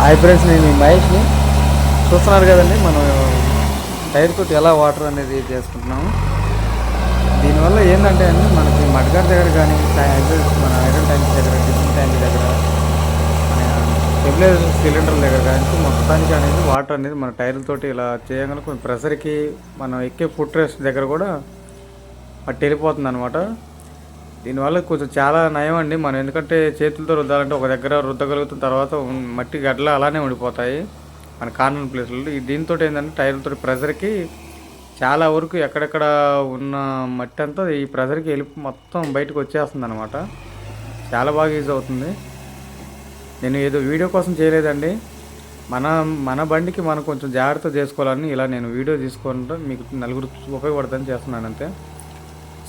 Hi friends నేను మీ మహేష్ని. చూస్తున్నారు కదండి మనం టైర్ తోటి ఎలా వాటర్ అనేది చేసుకుంటున్నాము. దీనివల్ల ఏంటంటే అండి మనకి మడ్గార్ దగ్గర కానీ మన ఐరన్ ట్యాంక్ దగ్గర టిఫిన్ ట్యాంక్ దగ్గర మన స్టెబిలైజర్ సిలిండర్ దగ్గర కానీ మొత్తానికి అనేది వాటర్ అనేది మన టైర్లతోటి ఇలా చేయగానే కొంచెం ప్రెషర్కి మనం ఎక్కే ఫుట్ రెస్ట్ దగ్గర కూడా అటు వెళ్ళిపోతుంది అనమాట దీనివల్ల కొంచెం చాలా నయం అండి. మనం ఎందుకంటే చేతులతో రుద్దాలంటే ఒక దగ్గర రుద్దగలుగుతున్న తర్వాత మట్టి గడ్డలు అలానే ఉండిపోతాయి మన కార్నర్ ప్లేస్లో దీంతో ఏంటంటే టైర్లతో ప్రెషర్కి చాలా వరకు ఎక్కడెక్కడ ఉన్న మట్టి అంతా ఈ ప్రెషర్కి వెళ్ళి మొత్తం బయటకు వచ్చేస్తుంది అనమాట చాలా బాగా యూజ్ అవుతుంది. నేను ఏదో వీడియో కోసం చేయలేదండి. మన మన బండికి మనం కొంచెం జాగ్రత్త చేసుకోవాలని ఇలా నేను వీడియో తీసుకుంటూ మీకు నలుగురు ఉపయోగపడుతుందని చేస్తున్నాను అంతే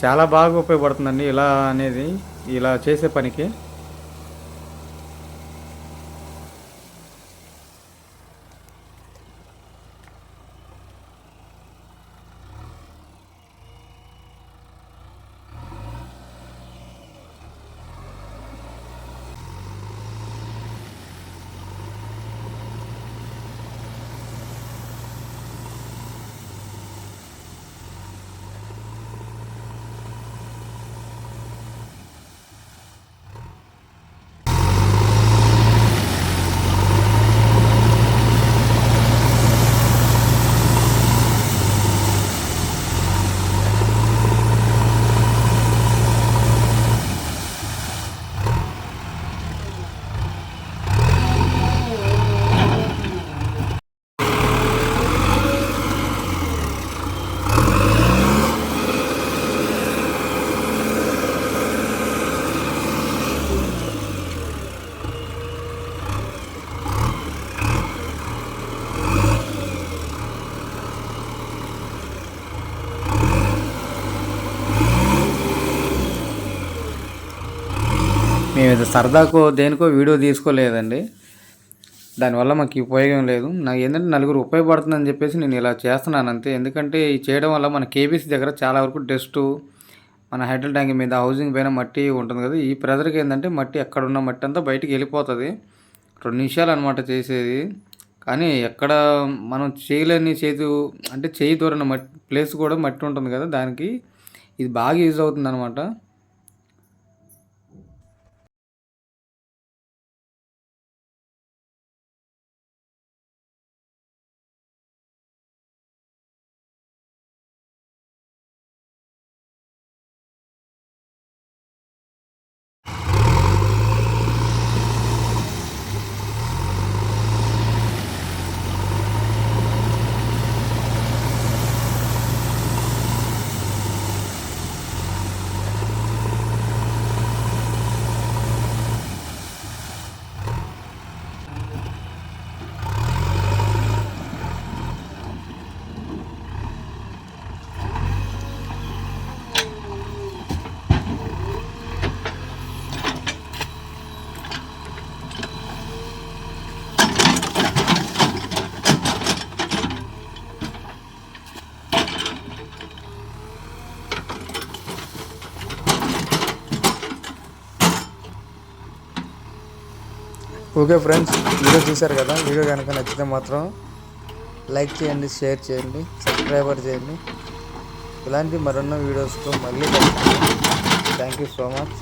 చాలా బాగా ఉపయోగపడుతుందండి ఇలా అనేది ఇలా చేసే పనికి. మేము ఇది సరదాకో దేనికో వీడియో తీసుకోలేదండి. దానివల్ల మాకు ఉపయోగం లేదు. నాకు ఏంటంటే నలుగురు ఉపయోగపడుతుందని చెప్పేసి నేను ఇలా చేస్తున్నాను అంతే. ఎందుకంటే ఈ చేయడం వల్ల మన కేబీసీ దగ్గర చాలా వరకు డస్ట్ మన హైడ్రల్ ట్యాంక్ మీద హౌసింగ్ పైన మట్టి ఉంటుంది కదా. ఈ ప్రెజర్కి ఏంటంటే మట్టి ఎక్కడ ఉన్న మట్టి అంతా బయటికి వెళ్ళిపోతుంది. రెండు నిమిషాలు అనమాట చేసేది. కానీ ఎక్కడ మనం చేయలేని చేతు అంటే చేయి దూరన మట్టి ప్లేస్ కూడా మట్టి ఉంటుంది కదా దానికి. ఇది బాగా యూజ్ అవుతుంది అనమాట ఓకే ఫ్రెండ్స్ వీడియో చూశారు కదా? వీడియో కనుక నచ్చితే మాత్రం లైక్ చేయండి షేర్ చేయండి సబ్స్క్రైబర్ చేయండి. ఇలాంటి మరెన్నో వీడియోస్తో మళ్ళీ థ్యాంక్ యూ సో మచ్